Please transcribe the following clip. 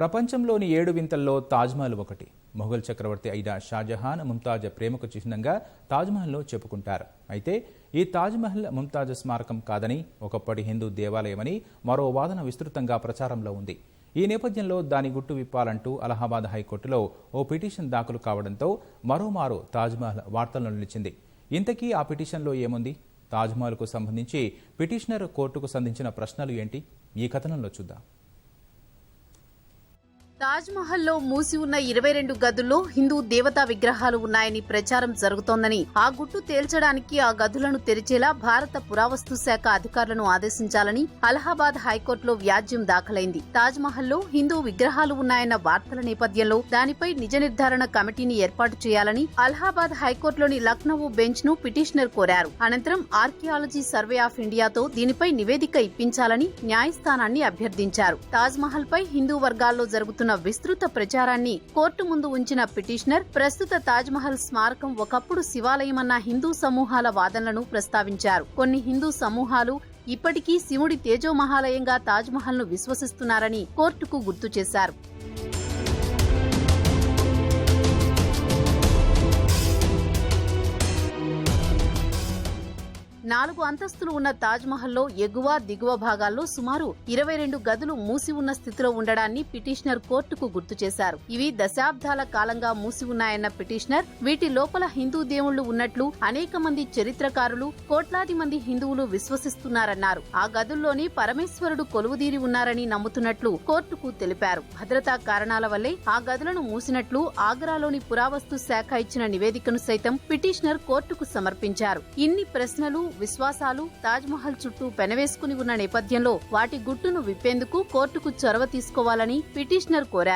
ప్రపంచంలోని ఏడు వింతల్లో తాజ్మహల్ ఒకటి. మొఘల్ చక్రవర్తి అయిన షాజహాన్ ముంతాజ్ ప్రేమకు చిహ్నంగా తాజ్మహల్లో చెప్పుకుంటారు. అయితే ఈ తాజ్మహల్ ముంతాజ్ స్మారకం కాదని ఒకప్పటి హిందూ దేవాలయమని మరో వాదన విస్తృతంగా ప్రచారంలో ఉంది. ఈ నేపథ్యంలో దాని గుట్టు విప్పాలంటూ అలహాబాద్ హైకోర్టులో ఓ పిటిషన్ దాఖలు కావడంతో మరోమారు తాజ్మహల్ వార్తల్లో నిలిచింది. ఇంతకీ ఆ పిటిషన్లో ఏముంది? తాజ్మహల్కు సంబంధించి పిటిషనర్ కోర్టుకు సంధించిన ప్రశ్నలు ఏంటి? ఈ కథనంలో చూద్దాం. తాజ్మహల్లో మూసి ఉన్న ఇరవై రెండు గదుల్లో హిందూ దేవతా విగ్రహాలు ఉన్నాయని ప్రచారం జరుగుతోందని ఆ గుట్టు తేల్చడానికి ఆ గదులను తెరిచేలా భారత పురావస్తు శాఖ అధికారులను ఆదేశించాలని అలహాబాద్ హైకోర్టులో వ్యాజ్యం దాఖలైంది. తాజ్మహల్లో హిందూ విగ్రహాలు ఉన్నాయన్న వార్తల నేపథ్యంలో దానిపై నిజ నిర్ధారణ కమిటీని ఏర్పాటు చేయాలని అలహాబాద్ హైకోర్టులోని లక్నో బెంచ్ను పిటిషనర్ కోరారు. అనంతరం ఆర్కియాలజీ సర్వే ఆఫ్ ఇండియాతో దీనిపై నివేదిక ఇప్పించాలని న్యాయస్థానాన్ని అభ్యర్థించారు. తాజ్మహల్ పై హిందూ వర్గాల్లో జరుగుతున్న విస్తృత ప్రచారాన్ని కోర్టు ముందు ఉంచిన పిటిషనర్ ప్రస్తుత తాజ్ మహల్ స్మారకం ఒకప్పుడు శివాలయమన్న హిందూ సమూహాల వాదనలను ప్రస్తావించారు. కొన్ని హిందూ సమూహాలు ఇప్పటికీ శివుడి తేజోమహాలయంగా తాజ్ మహల్ను విశ్వసిస్తున్నారని కోర్టుకు గుర్తు చేశారు. నాలుగు అంతస్తులు ఉన్న తాజ్మహల్లో ఎగువ దిగువ భాగాల్లో సుమారు ఇరవై రెండు గదులు మూసి ఉన్న స్థితిలో ఉండడాన్ని పిటిషనర్ కోర్టుకు గుర్తు చేశారు. ఇవి దశాబ్దాల కాలంగా మూసి ఉన్నాయన్న పిటిషనర్ వీటి లోపల హిందూ దేవుళ్ళు ఉన్నట్లు అనేక మంది చరిత్రకారులు కోట్లాది మంది హిందువులు విశ్వసిస్తున్నారన్నారు. ఆ గదుల్లోని పరమేశ్వరుడు కొలువుదీరి ఉన్నారని నమ్ముతున్నట్లు కోర్టుకు తెలిపారు. భద్రతా కారణాల వల్లే ఆ గదులను మూసినట్లు ఆగ్రాలోని పురావస్తు శాఖ ఇచ్చిన నివేదికను సైతం పిటిషనర్ కోర్టుకు సమర్పించారు. ఇన్ని ప్రశ్నలు విశ్వాసాలు తాజ్ మహల్ చుట్టూ పెనవేసుకుని ఉన్న నేపథ్యంలో వాటి గుట్టును విప్పేందుకు కోర్టుకు చొరవ తీసుకోవాలని పిటిషనర్ కోరారు.